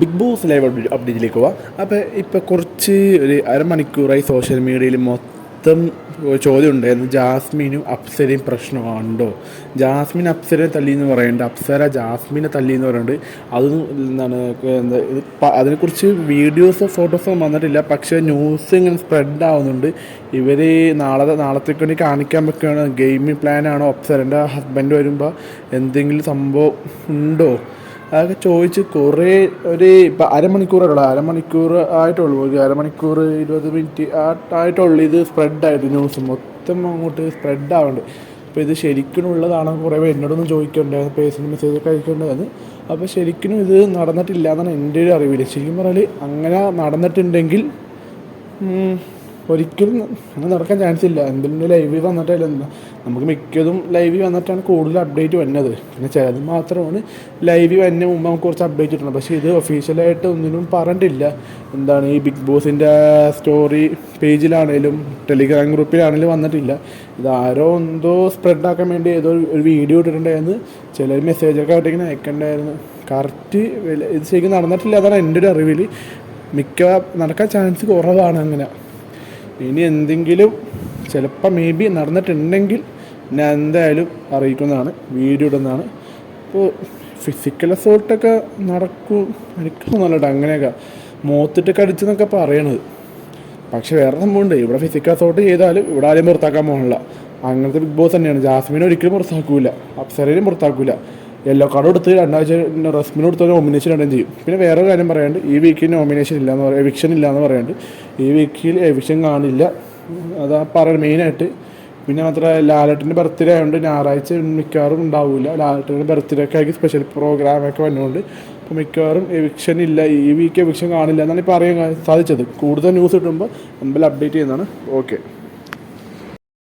Big boss live update അപ്ഡേറ്റിലേക്ക് പോവാം. അപ്പോൾ ഇപ്പോൾ കുറച്ച് ഒരു അരമണിക്കൂറായി സോഷ്യൽ മീഡിയയിൽ മൊത്തം ചോദ്യം ഉണ്ടായിരുന്നു. ജാസ്മിനും അപ്സരയും പ്രശ്നമുണ്ടോ ജാസ്മിൻ അപ്സരയെ തല്ലി എന്ന് പറയുന്നുണ്ട് അപ്സര ജാസ്മിനെ തല്ലി എന്ന് പറയുന്നുണ്ട് അതൊന്നും എന്താണ് എന്താ അതിനെക്കുറിച്ച് വീഡിയോസോ ഫോട്ടോസോ വന്നിട്ടില്ല. പക്ഷേ ന്യൂസ് ഇങ്ങനെ സ്പ്രെഡ് ആവുന്നുണ്ട്. ഇവർ നാളെ നാളത്തേക്ക് വേണ്ടി കാണിക്കാൻ വെക്കുകയാണ്. ഗെയിമിംഗ് പ്ലാനാണോ അപ്സരന്റെ ഹസ്ബൻഡ് വരുമ്പോൾ എന്തെങ്കിലും സംഭവം ഉണ്ടോ? അതൊക്കെ ചോദിച്ച് കുറേ ഒരു ഇപ്പം അരമണിക്കൂറുള്ള അരമണിക്കൂർ ആയിട്ടുള്ളൂ. ഒരു അരമണിക്കൂർ ഇരുപത് മിനിറ്റ് ആ ആയിട്ടുള്ളൂ ഇത് സ്പ്രെഡായിട്ട് ന്യൂസ്. മൊത്തം അങ്ങോട്ട് സ്പ്രെഡ് ആവുന്നുണ്ട് അപ്പോൾ ഇത് ശരിക്കും ഉള്ളതാണോ കുറേ പേര് എന്നോടൊന്നും ചോദിക്കണ്ടായിരുന്നു പേഴ്സണൽ മെസ്സേജ് ഒക്കെ അയക്കേണ്ടതെന്ന് അപ്പോൾ ശരിക്കും ഇത് നടന്നിട്ടില്ല എന്നാണ് എന്റെ ഒരു അറിവിൽ ശരിക്കും പറഞ്ഞാൽ അങ്ങനെ നടന്നിട്ടുണ്ടെങ്കിൽ ഒരിക്കലും അങ്ങനെ നടക്കാൻ ചാൻസ് ഇല്ല. എന്തെങ്കിലും ലൈവ് വന്നിട്ടല്ല നമുക്ക് മിക്കതും ലൈവ് വന്നിട്ടാണ് കൂടുതൽ അപ്ഡേറ്റ് വന്നത്. പിന്നെ ചിലത് മാത്രമാണ് ലൈവ് വരുന്ന മുമ്പ് നമുക്ക് കുറച്ച് അപ്ഡേറ്റ് കിട്ടണം. പക്ഷേ ഇത് ഒഫീഷ്യലായിട്ട് ഒന്നിനും പറഞ്ഞിട്ടില്ല. എന്താണ് ഈ ബിഗ് ബോസിന്റെ സ്റ്റോറി പേജിലാണേലും ടെലിഗ്രാം ഗ്രൂപ്പിലാണേലും വന്നിട്ടില്ല. ഇത് ആരോ എന്തോ സ്പ്രെഡ് ആക്കാൻ വേണ്ടി ഏതോ ഒരു വീഡിയോ ഇട്ടിട്ടുണ്ടായിരുന്നു. ചിലർ മെസ്സേജൊക്കെ ആയിട്ടിങ്ങനെ അയക്കണ്ടായിരുന്നു. കറക്റ്റ് ഇത് ശരിക്കും നടന്നിട്ടില്ല അതാണ് എന്റെ ഒരു അറിവിൽ മിക്ക നടക്കാൻ ചാൻസ് കുറവാണ് അങ്ങനെ. ഇനി എന്തെങ്കിലും ചിലപ്പോൾ മേ ബി നടന്നിട്ടുണ്ടെങ്കിൽ ഞാൻ എന്തായാലും അറിയിക്കുന്നതാണ് വീഡിയോ ഇടുന്നതാണ്. ഇപ്പോൾ ഫിസിക്കൽ അസോൾട്ടൊക്കെ നടക്കും എനിക്ക് തോന്നുന്നില്ല അങ്ങനെയൊക്കെ മോത്തിട്ട് അടിച്ചെന്നൊക്കെ പറയണത്. പക്ഷെ വേറെ സംഭവമുണ്ട് ഇവിടെ ഫിസിക്കൽ അസോൾട്ട് ചെയ്താലും ഇവിടെ ആരെയും പുറത്താക്കാൻ പോകണില്ല അങ്ങനത്തെ ബിഗ് ബോസ് തന്നെയാണ്. ജാസ്മിനെ ഒരിക്കലും പുറത്താക്കൂല അപ്സരേനും പുറത്താക്കൂല. യെല്ലോ കാർഡ് കൊടുത്ത് രണ്ടാഴ്ച റസ്മിന് കൊടുത്ത നോമിനേഷൻ രണ്ടും ചെയ്യും. പിന്നെ വേറെ കാര്യം പറയാണ്ട് ഈ വീക്കിൽ നോമിനേഷൻ ഇല്ല എന്ന് പറയുക എവിക്ഷൻ ഇല്ല എന്ന് പറയാണ്ട് ഈ വീക്കിൽ എവിക്ഷൻ കാണില്ല. അതാ പറയുന്നത് മെയിനായിട്ട് പിന്നെ മാത്രമല്ല ലാലട്ടിന്റെ ബർത്ത്ഡേ ആയതുകൊണ്ട് ഞായറാഴ്ച മിക്കവാറും ഉണ്ടാവില്ല ലാലട്ടിന്റെ ബർത്ത്ഡേ ഒക്കെ ആക്കി സ്പെഷ്യൽ പ്രോഗ്രാമൊക്കെ വന്നുകൊണ്ട് അപ്പോൾ മിക്കവാറും എവിക്ഷൻ ഇല്ല. ഈ വീക്ക് എവിക്ഷൻ കാണില്ല എന്നാണ് ഇപ്പോൾ അറിയാൻ സാധിച്ചത്. കൂടുതൽ ന്യൂസ് കിട്ടുമ്പോൾ നമ്മൾ അപ്ഡേറ്റ് ചെയ്യുന്നതാണ്. ഓക്കെ